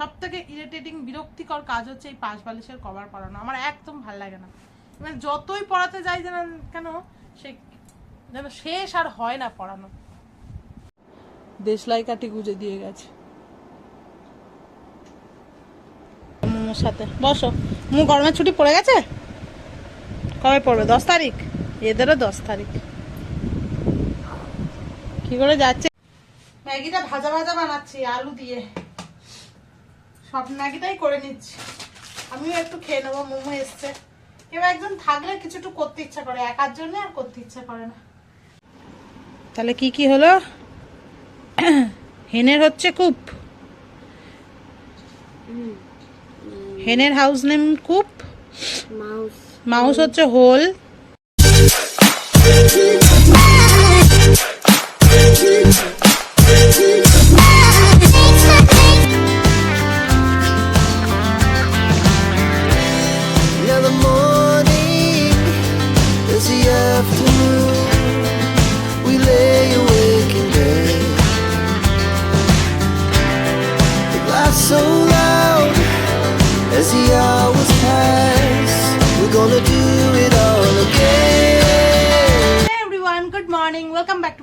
সব থেকে ইরিটেটিং বিরক্তিকর কাজ হচ্ছে এই পাশ বালিশের কভার পরানো। আমার একদম ভালো লাগে না। মানে যতই পড়াতে যাই যেন কেন সে যেন শেষ আর হয় না পড়ানো। দেশলাই কাটি গুজে দিয়ে গেছে। সাথে। বসো। মু গরমের ছুটি পড়ে গেছে? কবে পড়বে? দশ তারিখ? এদেরও দশ তারিখ। কি করে যাচ্ছে? ম্যাগিটা ভাজা ভাজা বানাচ্ছি আলু দিয়ে। সব ম্যাগিটাই করে নিচ্ছি। আমিও একটু খেয়ে নেব মোমো এসছে। কেউ একজন থাকলে কিছু একটু করতে ইচ্ছা করে একার জন্য আর করতে ইচ্ছা করে না। তাহলে কি কি হলো? হেনের হচ্ছে coop. হেনের house name coop. Mouse. Mouse হচ্ছে হোল।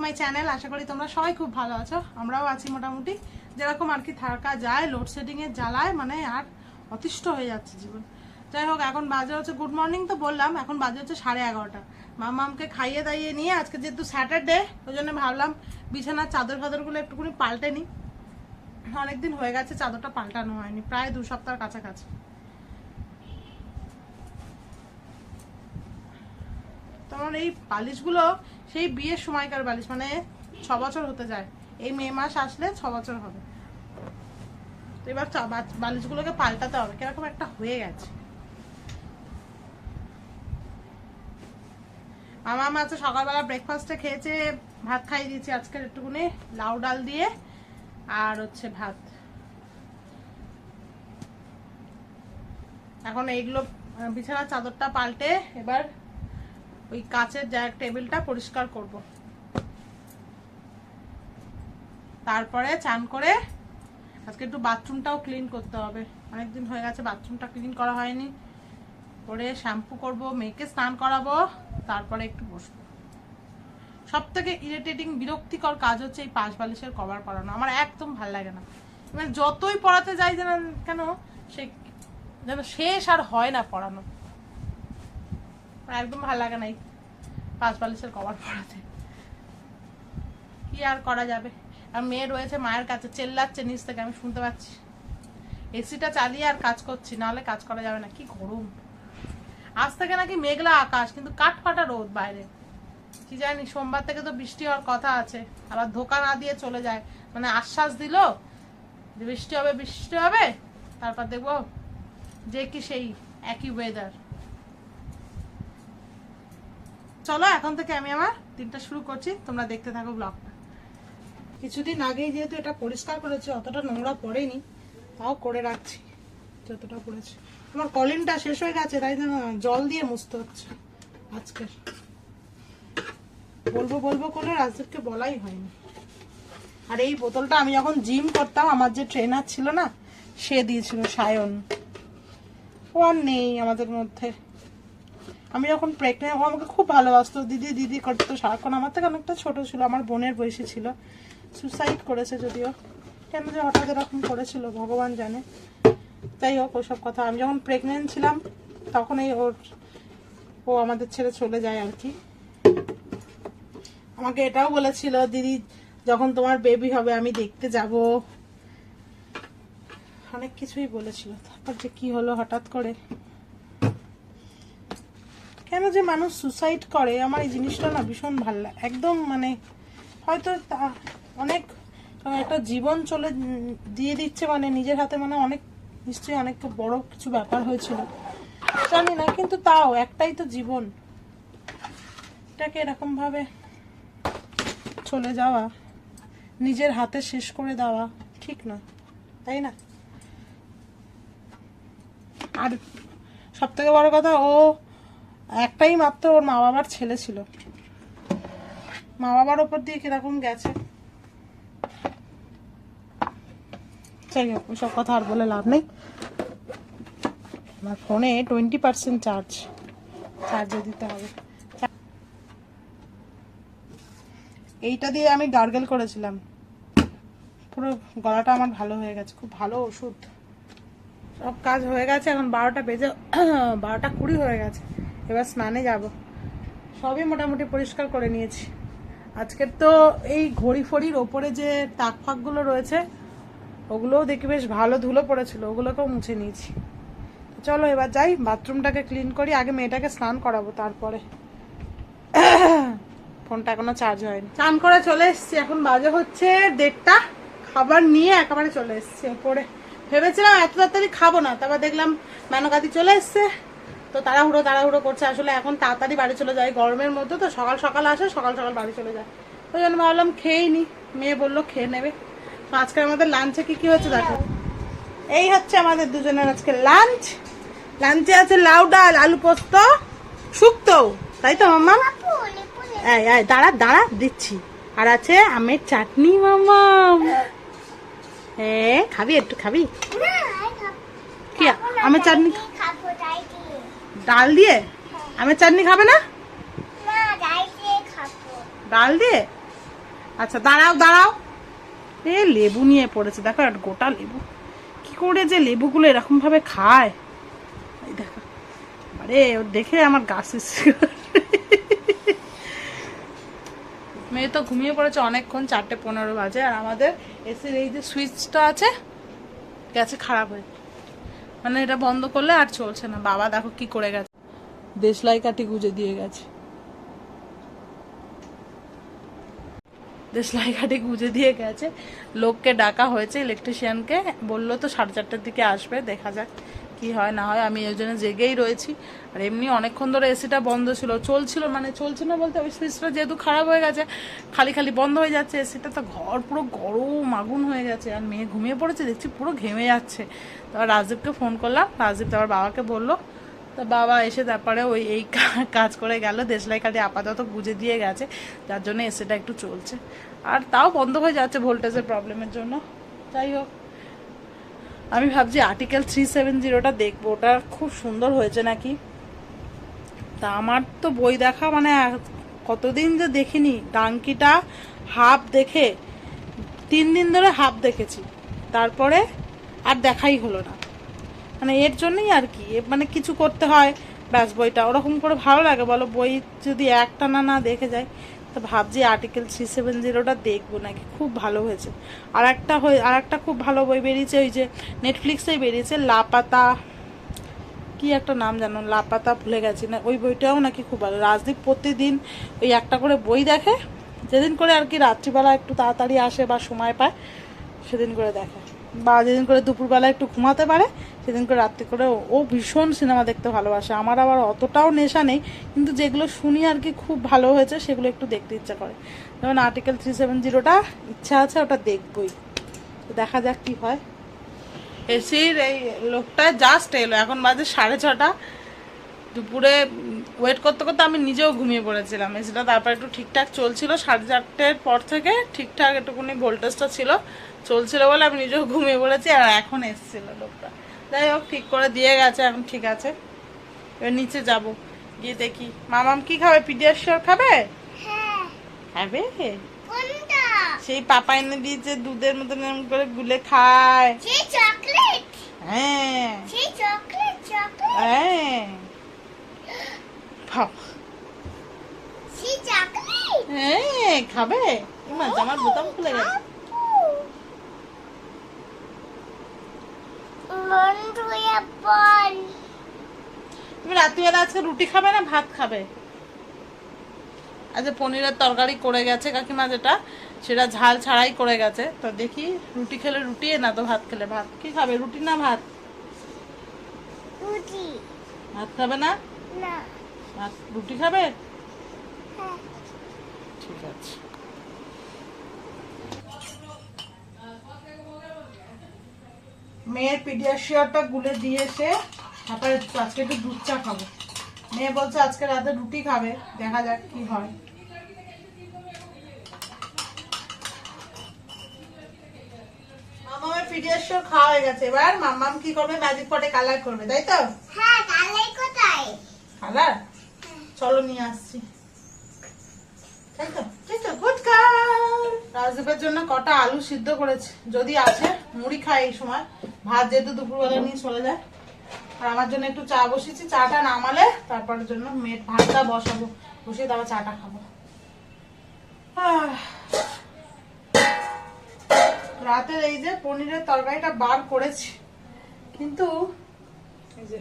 মাই চ্যানেল আশা করি তোমরা সবাই খুব ভালো আছো। আমরাও আছি মোটামুটি। যেরকম আর কি থাকা যায় লোডশেডিং এর জ্বালায় মানে আর অতিষ্ঠ হয়ে যাচ্ছে জীবন। যাই হোক, এখন বাজে হচ্ছে গুড মর্নিং তো বললাম, এখন বাজে হচ্ছে সাড়ে এগারোটা। মামামকে খাইয়ে দাইয়ে নিয়ে আজকে যেহেতু স্যাটারডে ওই জন্য ভাবলাম বিছানার চাদর ফাদরগুলো একটুখানি পাল্টে নিই। অনেকদিন হয়ে গেছে, চাদরটা পাল্টানো হয়নি, প্রায় দু সপ্তাহের কাছাকাছি। তোমার এই বালিশগুলো সেই বিয়ের সময়কার বালিশ মানে ছ বছর হতে যায়। এই মে মাস আসলে ছ বছর হবে। তো এবার বালিশগুলোকে পাল্টাতে হবে। কীরকম একটা হয়ে গেছে। মামা মা আজকে সকালবেলা ব্রেকফাস্টে খেয়েছে, ভাত খাইয়ে দিয়েছি আজকের একটুকুনি লাউ ডাল দিয়ে, আর হচ্ছে ভাত। এখন এইগুলো, বিছানার চাদরটা পাল্টে এবার ওই কাচের জায়গা টেবিলটা পরিষ্কার করব। তারপরে চান করে আজকে একটু বাথরুমটাও ক্লিন করতে হবে। অনেকদিন হয়ে গেছে, বাথরুমটা ক্লিন করা হয়নি। করে শ্যাম্পু করব, মেয়েকে স্নান করাবো, তারপরে একটু বসবো। সব থেকে ইরিটেটিং বিরক্তিকর কাজ হচ্ছে এই পাশ বালিশের কভার পরানো। আমার একদম ভালো লাগে না। মানে যতই পড়াতে যাই যেন কেন সে যেন শেষ আর হয় না পড়ানো একদম ভালো লাগে নাই। পাঁচ বালিশের কভার পড়াতে কি আর করা যাবে? আর মেয়ে রয়েছে মায়ের কাছে, চেল্লাচ্ছে নিচ থেকে, আমি শুনতে পাচ্ছি। এসিটা চালিয়ে আর কাজ করছি, নাহলে কাজ করা যাবে না, কি গরম। আজ থেকে নাকি মেঘলা আকাশ, কিন্তু কাঠ ফাটা রোদ বাইরে। কি জানি, সোমবার থেকে তো বৃষ্টি হওয়ার কথা আছে। আবার ধোকা না দিয়ে চলে যায়। মানে আশ্বাস দিল বৃষ্টি হবে বৃষ্টি হবে, তারপর দেখব যে কি সেই একই ওয়েদার চলো, এখন থেকে আমি আমার দিনটা শুরু করছি। তোমরা দেখতে থাকো ব্লগটা। কিছুদিন আগেই যেহেতু এটা পরিষ্কার করেছি, অতটা নোংরা পড়েনি, তাও করে রাখছি, যতটা পড়েছে। আমার কলিনটা শেষ হয়ে গেছে, তাই জল দিয়ে মুছতে হচ্ছে আজকে বলব বলব করে রাজদীপকে বলাই হয়নি। আর এই বোতলটা আমি যখন জিম করতাম, আমার যে ট্রেনার ছিল না, সে দিয়েছিল সায়ন। ও নেই আমাদের মধ্যে। আমি যখন প্রেগনেন্ট ও আমাকে খুব ভালোবাসতো। দিদি দিদি করতো সারাক্ষণ। আমার থেকে অনেকটা ছোট ছিল। আমার বোনের বয়সী ছিল। সুসাইড করেছে যদিও। কেন যে হঠাৎ এরকম করেছিল, ভগবান জানে। যাই হোক, ওসব কথা। আমি যখন প্রেগনেন্ট ছিলাম, তখনই ওর, ও আমাদের ছেড়ে চলে যায় আর কি। আমাকে এটাও বলেছিল, দিদি, যখন তোমার বেবি হবে, আমি দেখতে যাব। অনেক কিছুই বলেছিল। তারপর যে কি হলো হঠাৎ করে। কেন যে মানুষ সুসাইড করে, আমার এই জিনিসটা না ভীষণ ভালো লাগে একদম মানে হয়তো তা- অনেক একটা জীবন চলে দিয়ে দিচ্ছে মানে নিজের হাতে মানে অনেক, নিশ্চয়ই অনেক বড় কিছু ব্যাপার হয়েছিল। জানি না, কিন্তু তাও একটাই তো জীবন। এটাকে এরকম ভাবে চলে যাওয়া, নিজের হাতে শেষ করে দেওয়া, ঠিক না, তাই না? আর সব থেকে বড় কথা, ও একটাই মাত্র ওর মা বাবার ছেলে ছিল। মা বাবার ওপর দিয়ে কীরকম গেছে? ওইসব কথা আর বলে লাভ নেই। আমার ফোনে টোয়েন্টি পার্সেন্ট চার্জ চার্জে দিতে হবে। এইটা দিয়ে আমি গার্গেল করেছিলাম। পুরো গলাটা আমার ভালো হয়ে গেছে, খুব ভালো ওষুধ। সব কাজ হয়ে গেছে, এখন বারোটা বেজে, বারোটা কুড়ি হয়ে গেছে। এবার স্নানে যাব। সবই মোটামুটি পরিষ্কার করে নিয়েছি। আজকের তো এই ঘড়ি ফড়ির ওপরে যে তাক ফাকগুলো রয়েছে, ওগুলোও দেখি বেশ ভালো ধুলো পড়েছিল, ওগুলোকেও মুছে নিয়েছি। চলো এবার যাই, বাথরুমটাকে ক্লিন করি, আগে মেয়েটাকে স্নান করাবো তারপরে। ফোনটা এখনও চার্জ হয়নি। স্নান করে চলে এসেছি, এখন বাজে হচ্ছে দেড়টা। খাবার নিয়ে একেবারে চলে এসেছি ওপরে। ভেবেছিলাম এত তাড়াতাড়ি খাব না, তারপর দেখলাম মেনকাতি চলে এসছে। তো তাড়াহুড়ো তাড়াহুড়ো করছে। আসলে এখন তাড়াতাড়ি বাড়ি চলে যায় গরমের মধ্যে তো সকাল সকাল আসে সকাল সকাল বাড়ি চলে যায়। ওই জন্য ভাবলাম খেয়েই নি। মেয়ে বলল খেয়ে নেবে। তো আজকে আমাদের লাঞ্চে কি কি হচ্ছে দেখো। এই হচ্ছে আমাদের দুজনের আজকে লাঞ্চ লাঞ্চে আছে লাউ ডাল আলু পোস্ত শুক্তো। তাই তো মাম্মা? এই এই দাঁড়া দাঁড়া দিচ্ছি। আর আছে আমের চাটনি মামা হ্যাঁ খাবি একটু খাবি? কি আমের চাটনি? ডাল দিয়ে? আমের চাটনি খাবে না? ডাল দিয়ে আচ্ছা দাঁড়াও দাঁড়াও। এ লেবু নিয়ে পড়েছে। দেখো একটা গোটা লেবু। কি করে যে লেবুগুলো এরকম ভাবে খায়? এই দেখো। আরে ওর দেখে আমার গাছ মেয়ে তো ঘুমিয়ে পড়েছে অনেকক্ষণ চারটে পনেরো বাজে। আর আমাদের এসির এই যে সুইচটা আছে গেছে খারাপ হয়ে। মানে এটা বন্ধ করলে আর চলছে না। বাবা দেখো কি করে গেছে। দেশলাই কাটি গুজে দিয়ে গেছে। দেশলাই কাটি গুজে দিয়ে গেছে। লোককে ডাকা হয়েছে ইলেকট্রিশিয়ানকে বলল তো সাড়ে চারটার দিকে আসবে দেখা যাক। কি হয় না হয়, আমি ওই জন্য জেগেই রয়েছি। আর এমনি অনেকক্ষণ ধরে এসিটা বন্ধ ছিল, চলছিল মানে চলছে না বলতে ওই সুইচটা যেহেতু খারাপ হয়ে গেছে, খালি খালি বন্ধ হয়ে যাচ্ছে, এসিটা তো ঘর পুরো গরম আগুন হয়ে গেছে, আর মেয়ে ঘুমিয়ে পড়েছে, দেখছি পুরো ঘেমে যাচ্ছে। তারপর রাজদীপকে ফোন করলাম রাজদীপ তারপর বাবাকে বলল, তো বাবা এসে তারপরে ওই, এই কাজ করে গেল, দেশলাই কাটি আপাতত গুজে দিয়ে গেছে, যার জন্য এসিটা একটু চলছে। আর তাও বন্ধ হয়ে যাচ্ছে ভোল্টেজের প্রবলেমের জন্য। যাই হোক। আমি ভাবছি আর্টিকেল থ্রি সেভেন জিরোটা দেখব। ওটা খুব সুন্দর হয়েছে নাকি? তা আমার তো বই দেখা মানে কতদিন যে দেখিনি। ডাঙ্কিটা হাফ দেখে, তিন দিন ধরে হাফ দেখেছি। তারপরে আর দেখাই হলো না। মানে এর জন্যই আর কি মানে কিছু করতে হয়। ব্যাস বইটা। ওরকম করে ভালো লাগে বলো, বই যদি একটা না না দেখে যায়। তো ভাবছি আর্টিকেল থ্রি সেভেন জিরোটা দেখব নাকি, খুব ভালো হয়েছে। আর একটা হয়ে, আর একটা খুব ভালো বই বেরিয়েছে, ওই যে নেটফ্লিক্সেই বেরিয়েছে, লাপাতা, কি একটা নাম জানো? লাপাতা ভুলে গেছি না, ওই বইটাও নাকি খুব ভালো। রাজদীপ প্রতিদিন ওই একটা করে বই দেখে, যেদিন করে আর কি রাত্রিবেলা একটু তাড়াতাড়ি আসে বা সময় পায়, সেদিন করে দেখে। বা যেদিন করে দুপুরবেলা একটু ঘুমাতে পারে, সেদিন করে রাত্রি করে ও- ভীষণ সিনেমা দেখতে ভালোবাসে। আমার আবার অতটাও নেশা নেই, কিন্তু যেগুলো শুনি আর কি খুব ভালো হয়েছে, সেগুলো একটু দেখতে ইচ্ছা করে। যেমন আর্টিকেল থ্রি সেভেন জিরোটা ইচ্ছা আছে, ওটা দেখবই। দেখা যাক কি হয়। এসির এই লোকটা জাস্ট এলো, এখন বাজে সাড়ে ছটা। দুপুরে ওয়েট করতে করতে আমি নিজেও ঘুমিয়ে পড়েছিলাম। এসিটা তারপর একটু ঠিকঠাক চলছিল, সাড়ে চারটের পর থেকে ঠিকঠাক একটুখানি ভোল্টেজটা ছিল। চলছিল বলে আমি নিজেও ঘুমিয়ে পড়েছি আর এখন এসছিল লোকটা। যাই হোক ঠিক করে দিয়ে গেছে এখন ঠিক আছে। এবার নিচে যাব গিয়ে দেখি। মামাম কি খাবে? পিডিয়াশিওর খাবে? খাবে? সেই পাপা এনে দিয়েছে দুধের মতন এরম করে গুলে খায়। হ্যাঁ। হ্যাঁ। হ্যাঁ খাবে। জামার বোতাম খুলে গেছে। তুমি রাত্রিবেলা আজকে রুটি খাবে না ভাত খাবে? আচ্ছা পনিরের তরকারি করে গেছে কাকিমা যেটা সেটা ঝাল ছাড়াই করে গেছে। তো দেখি রুটি খেলে রুটি না তো ভাত খেলে ভাত। কি খাবে রুটি না ভাত? ভাত খাবে না? ভাত রুটি খাবে? ঠিক আছে। মেয়ের পিডিয়াশিয়ারটা গুলে দিয়ে এসে তারপরে আজকে একটু দুধ চা খাব। মেয়ে বলছে আজকে রাতে রুটি খাবে দেখা যাক কি হয়। মামামের পিডিয়াশিওর খাওয়া হয়ে গেছে। এবার মাম্মাম কি করবে? ম্যাজিক পটে কালার করবে তাই তো? হ্যাঁ কোথায়? কালার চলো নিয়ে আসছি। তাই তো? তাই তো? গুড গার্ল রাজদীপের জন্য কটা আলু সিদ্ধ করেছে। যদি আছে মুড়ি খায় এই সময়। ভাত যেহেতু দুপুরবেলা নিয়ে চলে যায়। আর আমার জন্য একটু চা বসিয়েছি। চাটা নামালে তারপরের জন্য মেট ভাতটা বসাবো। বসিয়ে তারপর চাটা খাব। রাতের এই যে পনিরের তরকারিটা বার করেছি, কিন্তু এই যে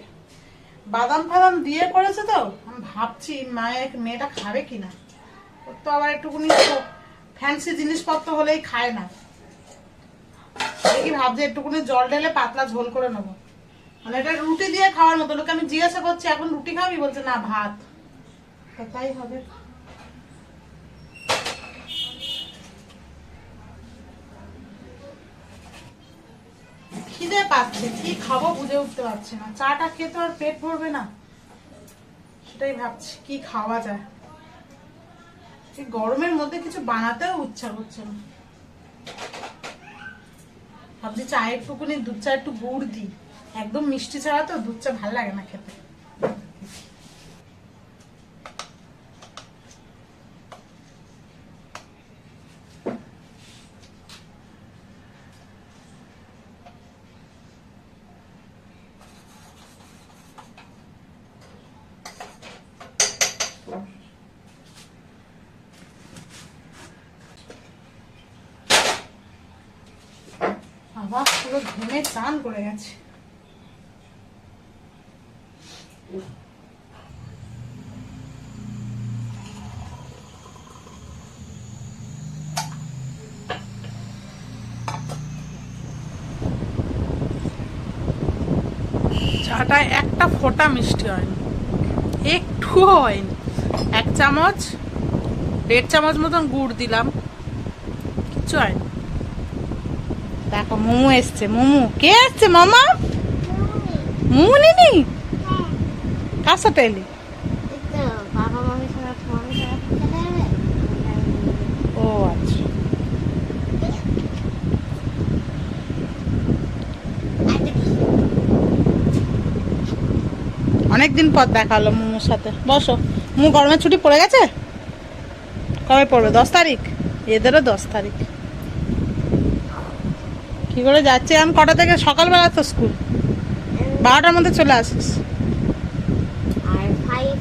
বাদাম ফাদাম দিয়ে করেছে তো, আমি ভাবছি মায়ের মেয়েটা খাবে কিনা। ওর তো আবার একটুকুনি ফ্যান্সি জিনিসপত্র হলেই খায় না। দেখি ভাবছি একটুকুনি জল ঢেলে পাতলা ঝোল করে নেব। মানে এটা রুটি দিয়ে খাওয়ার মতো, লোকে আমি জিজ্ঞাসা করছি, এখন রুটি খাবি? বলছে, না, ভাত। তাই হবে। খিদে পাচ্ছে, কি খাব বুঝে উঠতে পারছি না। চাটা খেয়ে তো আর পেট ভরবে না। সেটাই ভাবছি, কি খাওয়া যায়। গরমের মধ্যে কিছু বানাতেও ইচ্ছা করছে না। ভাবছি চায়ের টুকুনি, দুধ চা একটু গুড় দিই। একদম মিষ্টি ছাড়া তো দুধ চা ভালো লাগে না খেতে। বাবা পুরো ঘুমে চান করে গেছে। চাটা একটা ফোঁটা মিষ্টি হয়নি, একটুও হয়নি। এক চামচ, দেড় চামচ মতন গুড় দিলাম, কিচ্ছু হয়নি। দেখো, মোমো এসছে। মোমো, কে এসছে, মামা? মোমো নিনি? কার সাথে এলি? ও আচ্ছা। অনেকদিন পর দেখা হলো মোমোর সাথে। বসো। মোমো গরমের ছুটি পড়ে গেছে? কবে পড়বে? দশ তারিখ? এদেরও দশ তারিখ। কি করে যাচ্ছে? আমি কটা থেকে? সকালবেলা তো স্কুল। বারোটার মধ্যে চলে আসিস। আর ফাইভ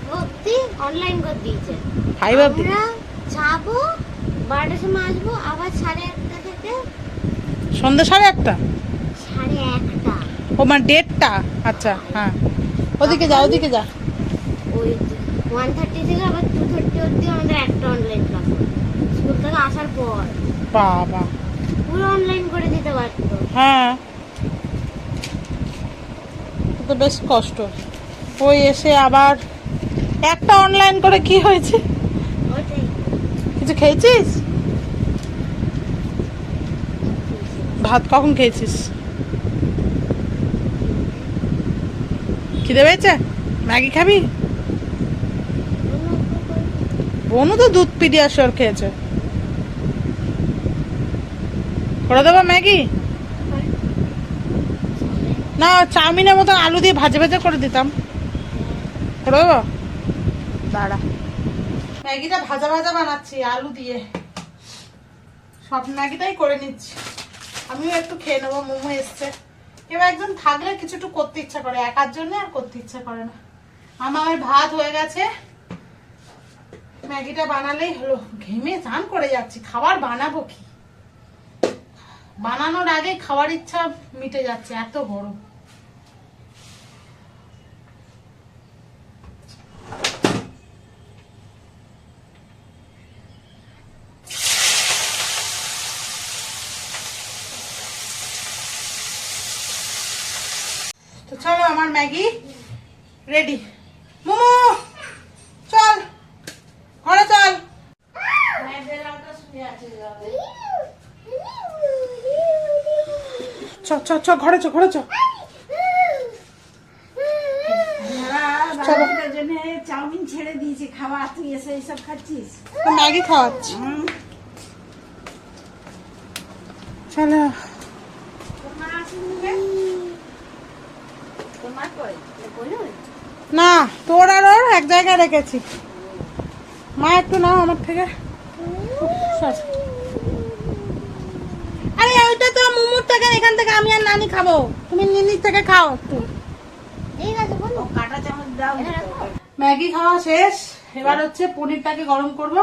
অনলাইন করে দিয়েছে। ফাইভ অব্দি যাব বারোটার সময় আসব আবার সাড়ে একটা থেকে সন্ধ্যে সাড়ে সাড়ে একটা। ও মানে ডেটটা আচ্ছা হ্যাঁ। ওদিকে যা ওদিকে যা। ওই ওয়ান থার্টি থেকে আবার টু থার্টি আমাদের একটা অনলাইন ক্লাস স্কুল থেকে আসার পর। বাবা। পুরো অনলাইন করে দিতে পারতো। হ্যাঁ। তো বেশ কষ্ট। ওই এসে আবার একটা অনলাইন করে কি হয়েছে? কিছু খেয়েছিস? ভাত কখন খেয়েছিস? খিদে পেয়েছে? ম্যাগি খাবি? বনু তো দুধ পিডিয়া পিডিয়াশোর খেয়েছে। করে দেবো, ম্যাগি? না, চাউমিনের মতো আলু দিয়ে ভাজে ভাজে করে দিতাম। করে দেবো? দাঁড়া। ম্যাগিটা ভাজা ভাজা বানাচ্ছি আলু দিয়ে। সব ম্যাগিটাই করে নিচ্ছি। আমিও একটু খেয়ে নেব, মোমো এসছে। এবার একজন থাকলে কিছু একটু করতে ইচ্ছা করে, একার জন্য আর করতে ইচ্ছা করে না। আমার ভাত হয়ে গেছে। ম্যাগিটা বানালেই হলো। ঘেমে চান করে যাচ্ছি। খাবার বানাবো কি? বানানোর আগে খাওয়ার ইচ্ছা মিটে যাচ্ছে এত বড় তো চলো আমার ম্যাগি রেডি মোমো চল ঘরে চল চ ঘরে চ ঘরে চ। চাউমিন ছেড়ে দিয়েছি খাওয়া তুই এসে এইসব খাচ্ছিস? ম্যাগি খাওয়াচ্ছি। চলো। না তোর আর ওর এক জায়গায় রেখেছি। মা একটু নাও আমার থেকে। ওইটা তো মুমুর থেকে এখান থেকে আমি আর নানি খাব। তুমি নিনির থেকে খাও একটু। ম্যাগি খাওয়া শেষ। এবার হচ্ছে পনিরটাকে গরম করব।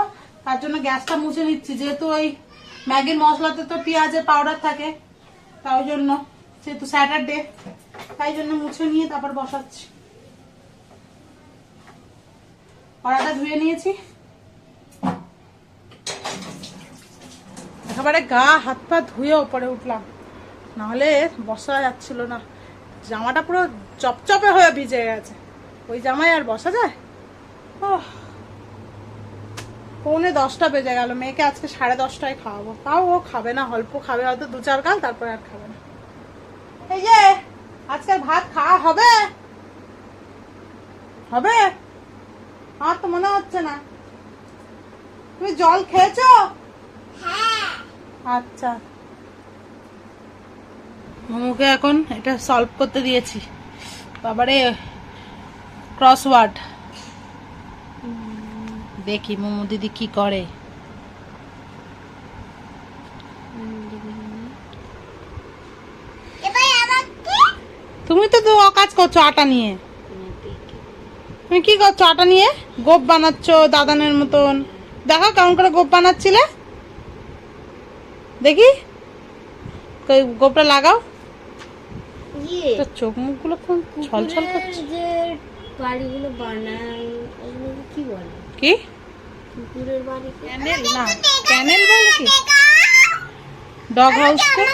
তার জন্য গ্যাসটা মুছে নিচ্ছি। যেহেতু ওই ম্যাগির মশলাতে তো পেঁয়াজের পাউডার থাকে তাই জন্য। যেহেতু স্যাটারডে তাই জন্য মুছে নিয়ে তারপর বসাচ্ছি। কড়াটা ধুয়ে নিয়েছি। একেবারে গা, হাত পা ধুয়ে ওপরে উঠলাম। নাহলে বসা যাচ্ছিল না। জামাটা পুরো চপচপে হয়ে ভিজে গেছে। ওই জামায় আর বসা যায়? ওহ। পৌনে দশটা বেজে গেল। মেয়েকে আজকে সাড়ে দশটায় খাওয়াবো। তাও ও খাবে না। অল্প খাবে হয়তো দু চার গাল তারপরে আর খাবে না। এই যে আজকের ভাত খাওয়া হবে? হবে? আমার তো মনে হচ্ছে না। তুমি জল খেয়েছো? আচ্ছা। মোমোকে এখন এটা সলভ করতে দিয়েছি। বাবারে ক্রসওয়ার্ড দেখি মোমো দিদি কি করে। তুমি তো তো অকাজ করছ আটা নিয়ে। তুমি কি করছ আটা নিয়ে? গোপ বানাচ্ছ দাদানের মতন। দেখো কেমন করে গোপ বানাচ্ছিলে? দেখি? কই গোপটা লাগাও। ইয়ে। চোখ মুখগুলো কোন ছলছল করছে। যে বাড়িগুলো বানায় কি বলে? কি? কুকুরের বাড়ি ক্যানেল না ক্যানেল বলে কি? ডগ হাউসকে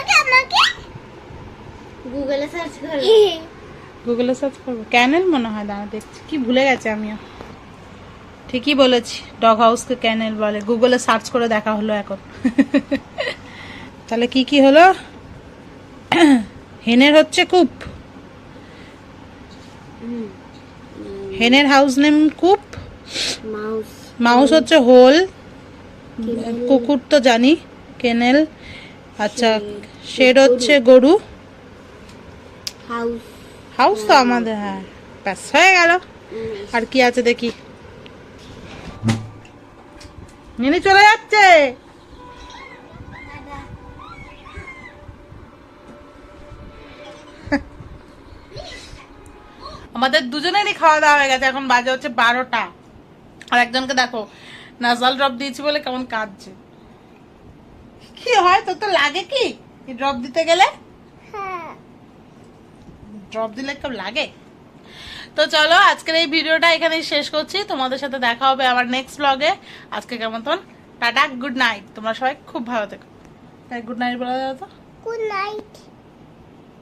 গুগলে সার্চ করে। গুগলে সার্চ করব। ক্যানেল মনে হয় দাঁড়া দেখছি। কি ভুলে গেছে আমিও। ঠিকই বলেছি ডগ হাউসকে ক্যানেল বলে। গুগলে সার্চ করে দেখা হলো এখন। তাহলে কি কি হলো? হেনের হচ্ছে coop. হেনের house name coop. Mouse. Mouse হচ্ছে হোল। কুকুর তো জানি কেনেল। আচ্ছা শেড হচ্ছে গরু। হাউস। হাউস তো আমাদের হ্যাঁ। ব্যাস হয়ে গেল। আর কি আছে দেখি। নিনি চলে যাচ্ছে। আমাদের দুজনেরই খাওয়া দাওয়া হয়ে গেছে এখন বাজে হচ্ছে বারোটা। আর একজনকে দেখো নাজাল ড্রপ দিয়েছি বলে কেমন কাঁদছে। কি হয় তোর তো লাগে কি? ড্রপ দিতে গেলে? ড্রপ দিলে কেউ লাগে? তো চলো আজকের এই ভিডিওটা এখানেই শেষ করছি। তোমাদের সাথে দেখা হবে আবার নেক্সট ব্লগে আজকে কেমন টাটা গুড নাইট তোমরা সবাই খুব ভালো থেকো। গুড নাইট বলা যাও তো? Good night